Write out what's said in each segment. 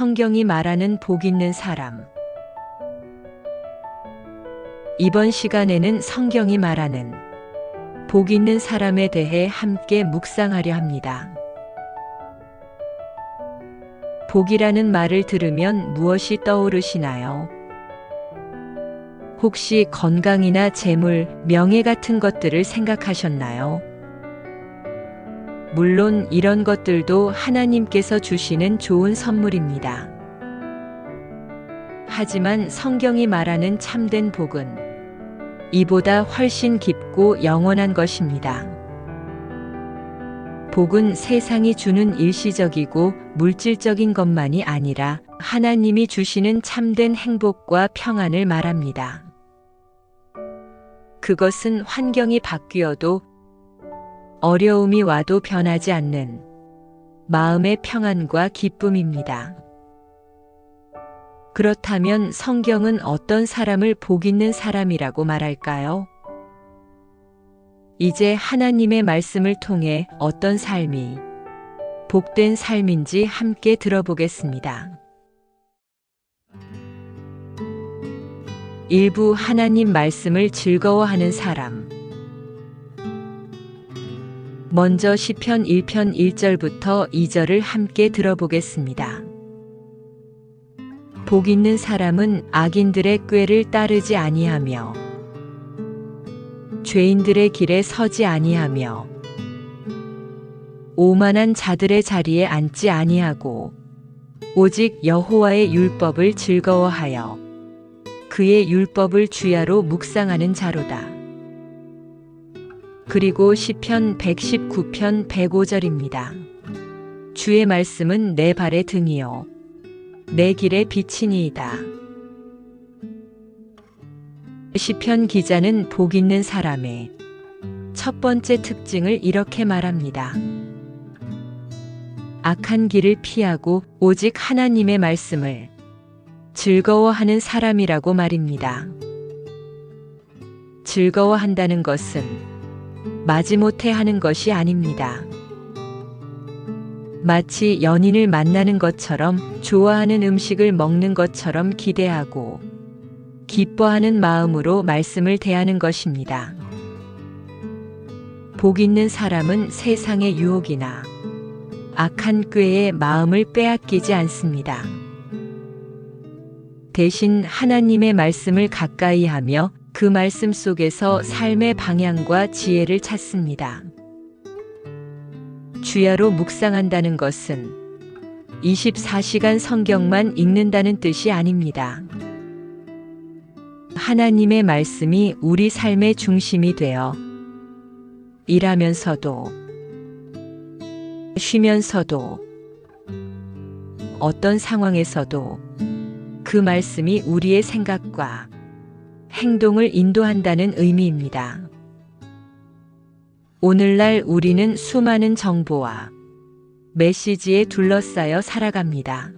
성경이 말하는 복 있는 사람. 이번 시간에는 성경이 말하는 복 있는 사람에 대해 함께 묵상하려 합니다. 복이라는 말을 들으면 무엇이 떠오르시나요? 혹시 건강이나 재물, 명예 같은 것들을 생각하셨나요? 물론 이런 것들도 하나님께서 주시는 좋은 선물입니다. 하지만 성경이 말하는 참된 복은 이보다 훨씬 깊고 영원한 것입니다. 복은 세상이 주는 일시적이고 물질적인 것만이 아니라 하나님이 주시는 참된 행복과 평안을 말합니다. 그것은 환경이 바뀌어도 어려움이 와도 변하지 않는 마음의 평안과 기쁨입니다. 그렇다면 성경은 어떤 사람을 복 있는 사람이라고 말할까요? 이제 하나님의 말씀을 통해 어떤 삶이 복된 삶인지 함께 들어보겠습니다. 일부 하나님 말씀을 즐거워하는 사람. 먼저 시편 1편 1절부터 2절을 함께 들어보겠습니다. 복 있는 사람은 악인들의 꾀를 따르지 아니하며 죄인들의 길에 서지 아니하며 오만한 자들의 자리에 앉지 아니하고 오직 여호와의 율법을 즐거워하여 그의 율법을 주야로 묵상하는 자로다. 그리고 시편 119편 105절입니다. 주의 말씀은 내 발의 등이요 내 길의 빛이니이다. 시편 기자는 복 있는 사람의 첫 번째 특징을 이렇게 말합니다. 악한 길을 피하고 오직 하나님의 말씀을 즐거워하는 사람이라고 말입니다. 즐거워한다는 것은 마지못해 하는 것이 아닙니다. 마치 연인을 만나는 것처럼 좋아하는 음식을 먹는 것처럼 기대하고 기뻐하는 마음으로 말씀을 대하는 것입니다. 복 있는 사람은 세상의 유혹이나 악한 꾀에 마음을 빼앗기지 않습니다. 대신 하나님의 말씀을 가까이 하며 그 말씀 속에서 삶의 방향과 지혜를 찾습니다. 주야로 묵상한다는 것은 24시간 성경만 읽는다는 뜻이 아닙니다. 하나님의 말씀이 우리 삶의 중심이 되어 일하면서도 쉬면서도 어떤 상황에서도 그 말씀이 우리의 생각과 행동을 인도한다는 의미입니다. 오늘날 우리는 수많은 정보와 메시지에 둘러싸여 살아갑니다.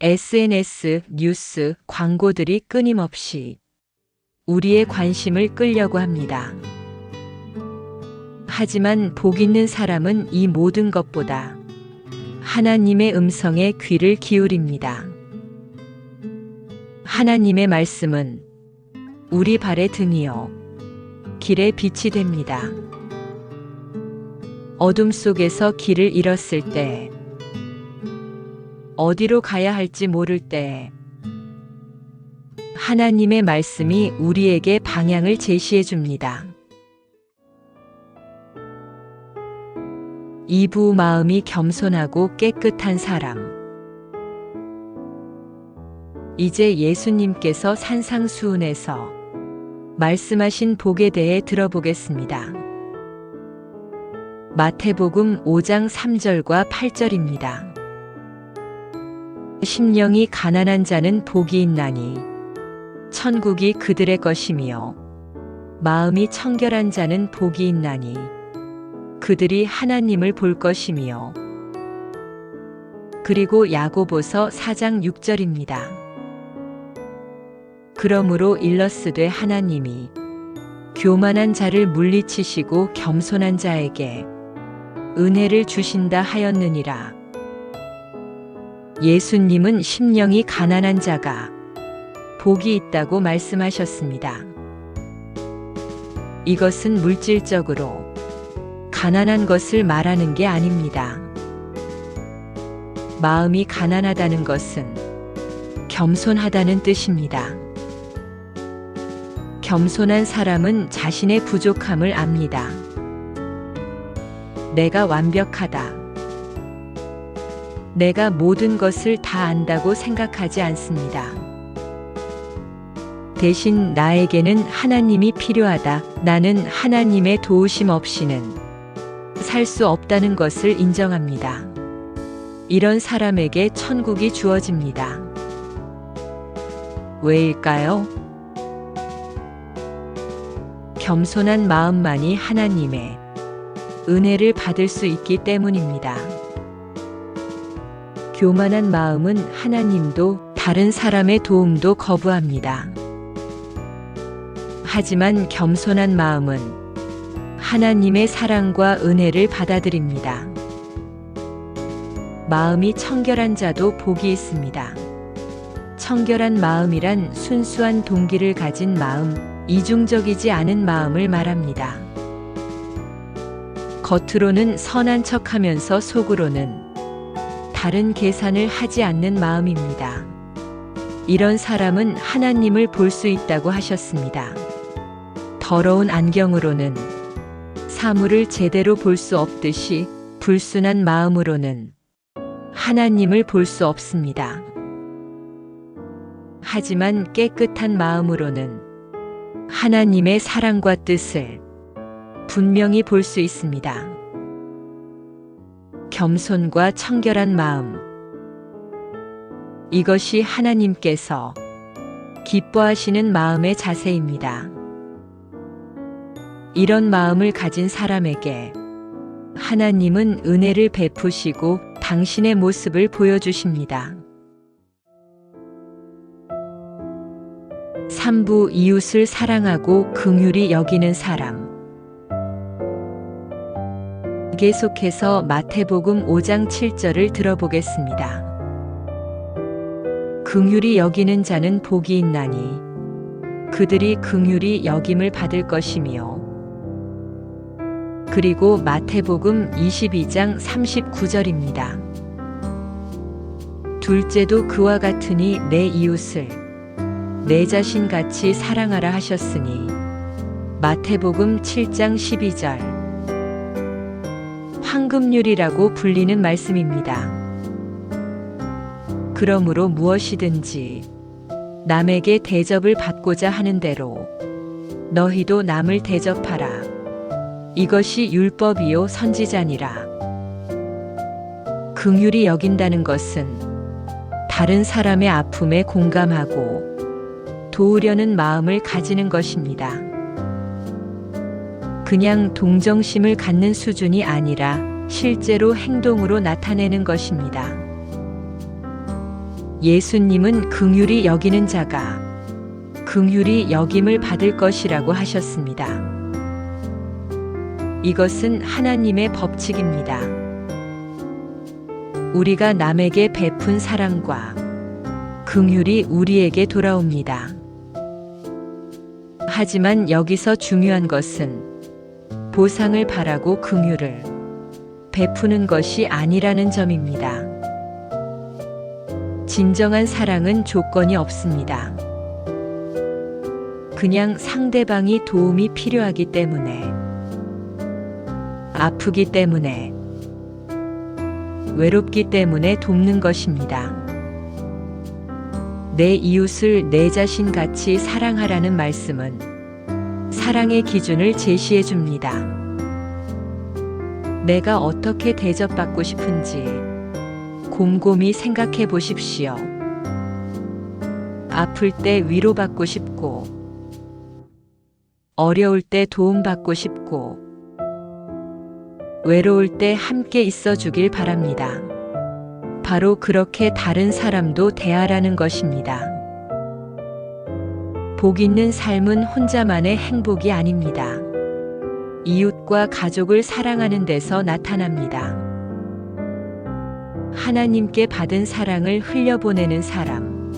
SNS, 뉴스, 광고들이 끊임없이 우리의 관심을 끌려고 합니다. 하지만 복 있는 사람은 이 모든 것보다 하나님의 음성에 귀를 기울입니다. 하나님의 말씀은 우리 발의 등이요. 길의 빛이 됩니다. 어둠 속에서 길을 잃었을 때, 어디로 가야 할지 모를 때, 하나님의 말씀이 우리에게 방향을 제시해 줍니다. 이부 마음이 겸손하고 깨끗한 사람. 이제 예수님께서 산상수훈에서 말씀하신 복에 대해 들어보겠습니다. 마태복음 5장 3절과 8절입니다. 심령이 가난한 자는 복이 있나니 천국이 그들의 것이며 마음이 청결한 자는 복이 있나니 그들이 하나님을 볼 것이며 그리고 야고보서 4장 6절입니다. 그러므로 일러스되 하나님이 교만한 자를 물리치시고 겸손한 자에게 은혜를 주신다 하였느니라. 예수님은 심령이 가난한 자가 복이 있다고 말씀하셨습니다. 이것은 물질적으로 가난한 것을 말하는 게 아닙니다. 마음이 가난하다는 것은 겸손하다는 뜻입니다. 겸손한 사람은 자신의 부족함을 압니다. 내가 완벽하다. 내가 모든 것을 다 안다고 생각하지 않습니다. 대신 나에게는 하나님이 필요하다. 나는 하나님의 도우심 없이는 살 수 없다는 것을 인정합니다. 이런 사람에게 천국이 주어집니다. 왜일까요? 겸손한 마음만이 하나님의 은혜를 받을 수 있기 때문입니다. 교만한 마음은 하나님도 다른 사람의 도움도 거부합니다. 하지만 겸손한 마음은 하나님의 사랑과 은혜를 받아들입니다. 마음이 청결한 자도 복이 있습니다. 청결한 마음이란 순수한 동기를 가진 마음, 이중적이지 않은 마음을 말합니다. 겉으로는 선한 척 하면서 속으로는 다른 계산을 하지 않는 마음입니다. 이런 사람은 하나님을 볼 수 있다고 하셨습니다. 더러운 안경으로는 사물을 제대로 볼 수 없듯이 불순한 마음으로는 하나님을 볼 수 없습니다. 하지만 깨끗한 마음으로는 하나님의 사랑과 뜻을 분명히 볼 수 있습니다. 겸손과 청결한 마음. 이것이 하나님께서 기뻐하시는 마음의 자세입니다. 이런 마음을 가진 사람에게 하나님은 은혜를 베푸시고 당신의 모습을 보여주십니다. 3부 이웃을 사랑하고 긍휼히 여기는 사람. 계속해서 마태복음 5장 7절을 들어보겠습니다. 긍휼히 여기는 자는 복이 있나니 그들이 긍휼히 여김을 받을 것이며 그리고 마태복음 22장 39절입니다. 둘째도 그와 같으니 내 이웃을 내 자신 같이 사랑하라 하셨으니 마태복음 7장 12절 황금률이라고 불리는 말씀입니다. 그러므로 무엇이든지 남에게 대접을 받고자 하는 대로 너희도 남을 대접하라. 이것이 율법이요 선지자니라. 긍휼히 여긴다는 것은 다른 사람의 아픔에 공감하고 도우려는 마음을 가지는 것입니다. 그냥 동정심을 갖는 수준이 아니라 실제로 행동으로 나타내는 것입니다. 예수님은 긍휼히 여기는 자가 긍휼히 여김을 받을 것이라고 하셨습니다. 이것은 하나님의 법칙입니다. 우리가 남에게 베푼 사랑과 긍휼이 우리에게 돌아옵니다. 하지만 여기서 중요한 것은 보상을 바라고 긍휼을 베푸는 것이 아니라는 점입니다. 진정한 사랑은 조건이 없습니다. 그냥 상대방이 도움이 필요하기 때문에, 아프기 때문에, 외롭기 때문에 돕는 것입니다. 내 이웃을 내 자신 같이 사랑하라는 말씀은 사랑의 기준을 제시해 줍니다. 내가 어떻게 대접받고 싶은지 곰곰이 생각해 보십시오. 아플 때 위로받고 싶고, 어려울 때 도움받고 싶고, 외로울 때 함께 있어 주길 바랍니다. 바로 그렇게 다른 사람도 대하라는 것입니다. 복 있는 삶은 혼자만의 행복이 아닙니다. 이웃과 가족을 사랑하는 데서 나타납니다. 하나님께 받은 사랑을 흘려보내는 사람.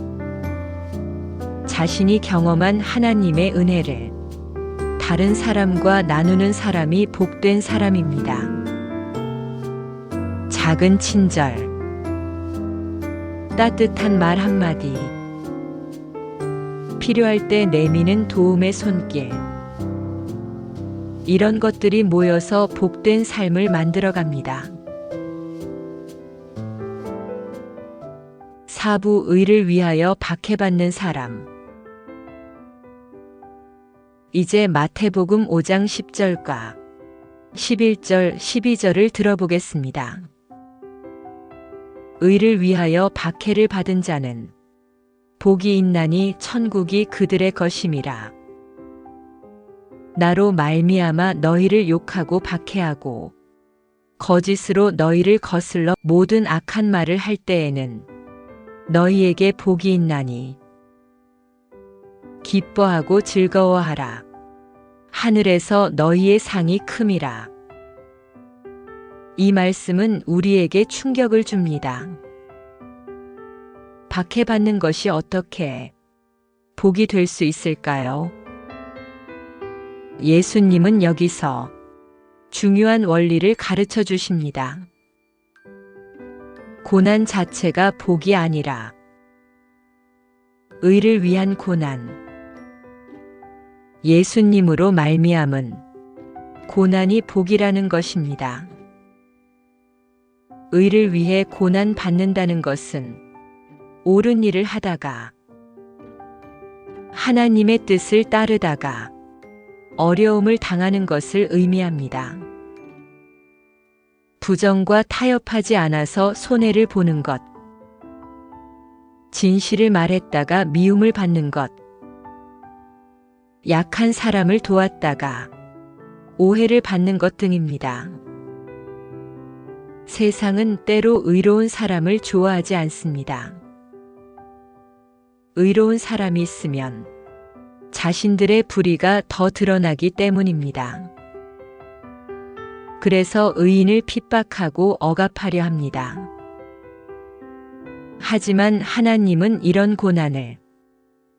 자신이 경험한 하나님의 은혜를 다른 사람과 나누는 사람이 복된 사람입니다. 작은 친절, 따뜻한 말 한마디, 필요할 때 내미는 도움의 손길. 이런 것들이 모여서 복된 삶을 만들어 갑니다. 사부 의를 위하여 박해받는 사람. 이제 마태복음 5장 10절과 11절, 12절을 들어보겠습니다. 의를 위하여 박해를 받은 자는 복이 있나니 천국이 그들의 것임이라. 나로 말미암아 너희를 욕하고 박해하고 거짓으로 너희를 거슬러 모든 악한 말을 할 때에는 너희에게 복이 있나니 기뻐하고 즐거워하라. 하늘에서 너희의 상이 큼이라. 이 말씀은 우리에게 충격을 줍니다. 박해받는 것이 어떻게 복이 될 수 있을까요? 예수님은 여기서 중요한 원리를 가르쳐 주십니다. 고난 자체가 복이 아니라 의를 위한 고난. 예수님으로 말미암은 고난이 복이라는 것입니다. 의를 위해 고난 받는다는 것은 옳은 일을 하다가 하나님의 뜻을 따르다가 어려움을 당하는 것을 의미합니다. 부정과 타협하지 않아서 손해를 보는 것, 진실을 말했다가 미움을 받는 것, 약한 사람을 도왔다가 오해를 받는 것 등입니다. 세상은 때로 의로운 사람을 좋아하지 않습니다. 의로운 사람이 있으면 자신들의 불의가 더 드러나기 때문입니다. 그래서 의인을 핍박하고 억압하려 합니다. 하지만 하나님은 이런 고난을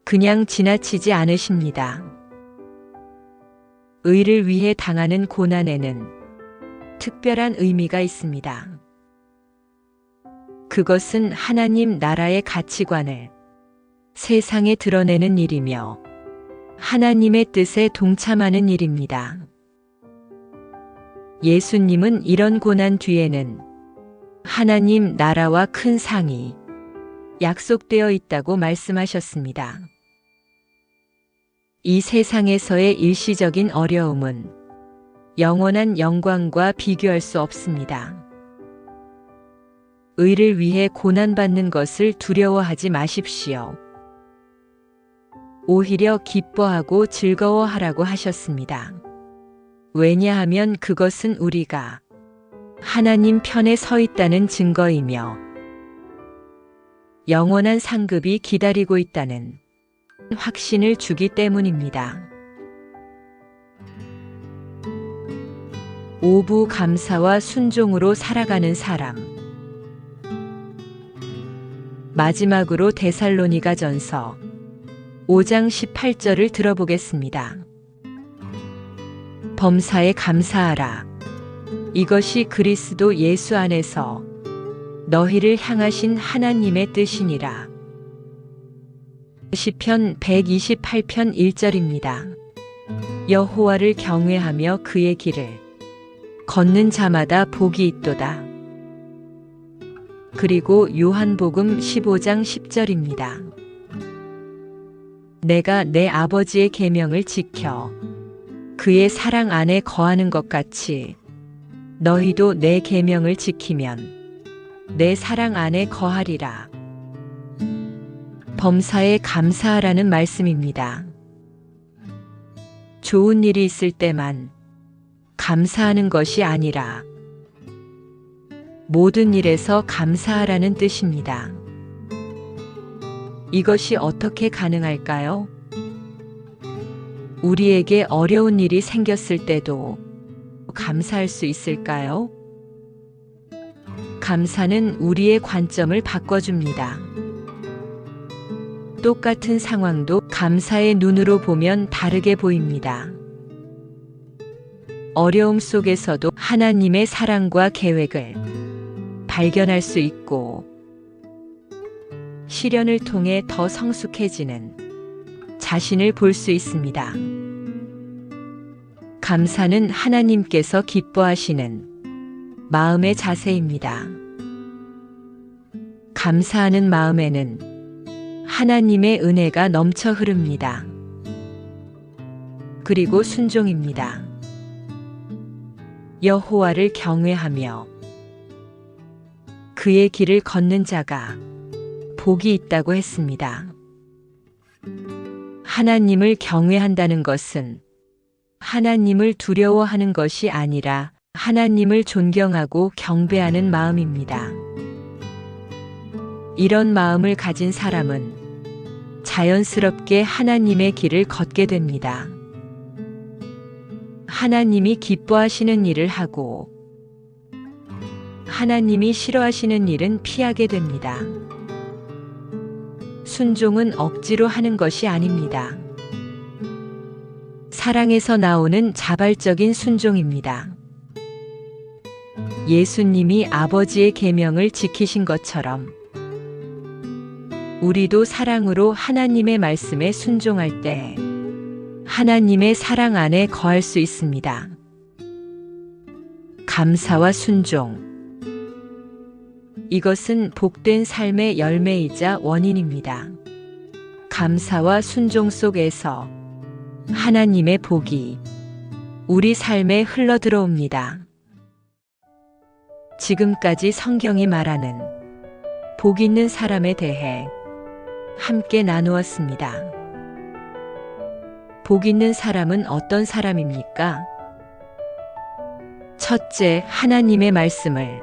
그냥 지나치지 않으십니다. 의를 위해 당하는 고난에는 특별한 의미가 있습니다. 그것은 하나님 나라의 가치관을 세상에 드러내는 일이며 하나님의 뜻에 동참하는 일입니다. 예수님은 이런 고난 뒤에는 하나님 나라와 큰 상이 약속되어 있다고 말씀하셨습니다. 이 세상에서의 일시적인 어려움은 영원한 영광과 비교할 수 없습니다. 의를 위해 고난받는 것을 두려워하지 마십시오. 오히려 기뻐하고 즐거워하라고 하셨습니다. 왜냐하면 그것은 우리가 하나님 편에 서 있다는 증거이며 영원한 상급이 기다리고 있다는 확신을 주기 때문입니다. 오부 감사와 순종으로 살아가는 사람. 마지막으로 데살로니가 전서 5장 18절을 들어보겠습니다. 범사에 감사하라. 이것이 그리스도 예수 안에서 너희를 향하신 하나님의 뜻이니라. 시편 128편 1절입니다. 여호와를 경외하며 그의 길을 걷는 자마다 복이 있도다. 그리고 요한복음 15장 10절입니다. 내가 내 아버지의 계명을 지켜 그의 사랑 안에 거하는 것 같이 너희도 내 계명을 지키면 내 사랑 안에 거하리라. 범사에 감사하라는 말씀입니다. 좋은 일이 있을 때만 감사하는 것이 아니라 모든 일에서 감사하라는 뜻입니다. 이것이 어떻게 가능할까요? 우리에게 어려운 일이 생겼을 때도 감사할 수 있을까요? 감사는 우리의 관점을 바꿔줍니다. 똑같은 상황도 감사의 눈으로 보면 다르게 보입니다. 어려움 속에서도 하나님의 사랑과 계획을 발견할 수 있고, 시련을 통해 더 성숙해지는 자신을 볼 수 있습니다. 감사는 하나님께서 기뻐하시는 마음의 자세입니다. 감사하는 마음에는 하나님의 은혜가 넘쳐 흐릅니다. 그리고 순종입니다. 여호와를 경외하며 그의 길을 걷는 자가 복이 있다고 했습니다. 하나님을 경외한다는 것은 하나님을 두려워하는 것이 아니라 하나님을 존경하고 경배하는 마음입니다. 이런 마음을 가진 사람은 자연스럽게 하나님의 길을 걷게 됩니다. 하나님이 기뻐하시는 일을 하고 하나님이 싫어하시는 일은 피하게 됩니다. 순종은 억지로 하는 것이 아닙니다. 사랑에서 나오는 자발적인 순종입니다. 예수님이 아버지의 계명을 지키신 것처럼 우리도 사랑으로 하나님의 말씀에 순종할 때 하나님의 사랑 안에 거할 수 있습니다. 감사와 순종. 이것은 복된 삶의 열매이자 원인입니다. 감사와 순종 속에서 하나님의 복이 우리 삶에 흘러 들어옵니다. 지금까지 성경이 말하는 복 있는 사람에 대해 함께 나누었습니다. 복 있는 사람은 어떤 사람입니까? 첫째, 하나님의 말씀을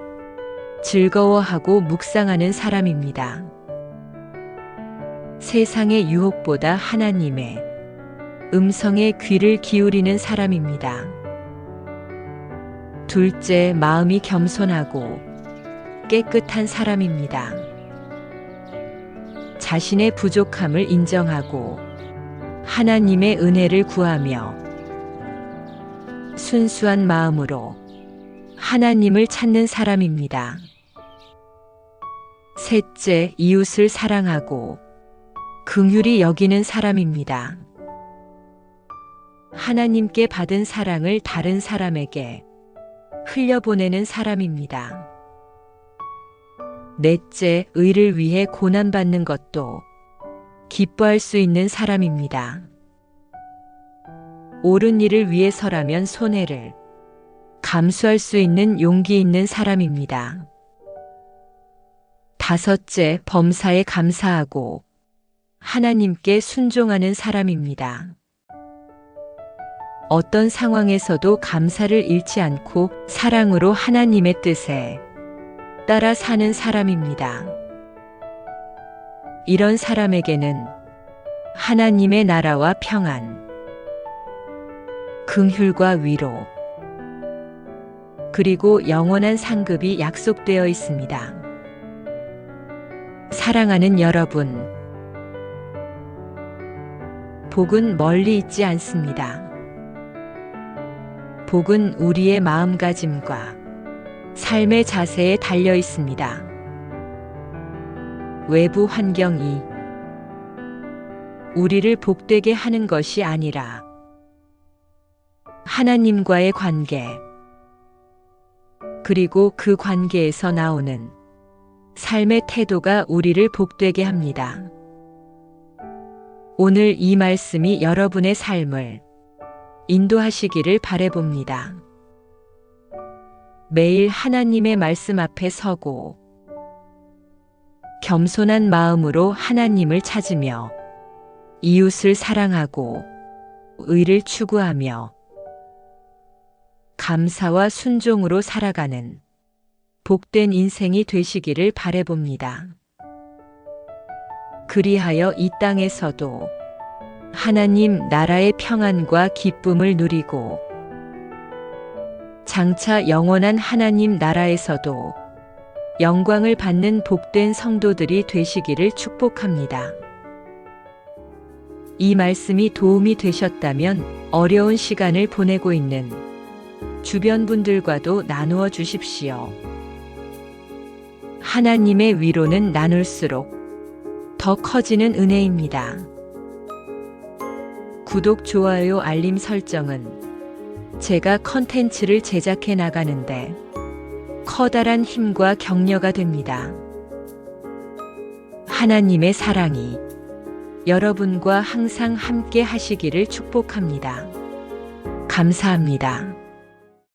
즐거워하고 묵상하는 사람입니다. 세상의 유혹보다 하나님의 음성에 귀를 기울이는 사람입니다. 둘째, 마음이 겸손하고 깨끗한 사람입니다. 자신의 부족함을 인정하고 하나님의 은혜를 구하며 순수한 마음으로 하나님을 찾는 사람입니다. 셋째, 이웃을 사랑하고 긍휼히 여기는 사람입니다. 하나님께 받은 사랑을 다른 사람에게 흘려보내는 사람입니다. 넷째, 의를 위해 고난받는 것도 기뻐할 수 있는 사람입니다. 옳은 일을 위해서라면 손해를 감수할 수 있는 용기 있는 사람입니다. 다섯째, 범사에 감사하고 하나님께 순종하는 사람입니다. 어떤 상황에서도 감사를 잃지 않고 사랑으로 하나님의 뜻에 따라 사는 사람입니다. 이런 사람에게는 하나님의 나라와 평안, 긍휼과 위로, 그리고 영원한 상급이 약속되어 있습니다. 사랑하는 여러분, 복은 멀리 있지 않습니다. 복은 우리의 마음가짐과 삶의 자세에 달려 있습니다. 외부 환경이 우리를 복되게 하는 것이 아니라 하나님과의 관계, 그리고 그 관계에서 나오는 삶의 태도가 우리를 복되게 합니다. 오늘 이 말씀이 여러분의 삶을 인도하시기를 바래봅니다. 매일 하나님의 말씀 앞에 서고 겸손한 마음으로 하나님을 찾으며 이웃을 사랑하고 의를 추구하며 감사와 순종으로 살아가는 복된 인생이 되시기를 바래봅니다. 그리하여 이 땅에서도 하나님 나라의 평안과 기쁨을 누리고 장차 영원한 하나님 나라에서도 영광을 받는 복된 성도들이 되시기를 축복합니다. 이 말씀이 도움이 되셨다면 어려운 시간을 보내고 있는 주변 분들과도 나누어 주십시오. 하나님의 위로는 나눌수록 더 커지는 은혜입니다. 구독, 좋아요, 알림 설정은 제가 컨텐츠를 제작해 나가는데 커다란 힘과 격려가 됩니다. 하나님의 사랑이 여러분과 항상 함께 하시기를 축복합니다. 감사합니다.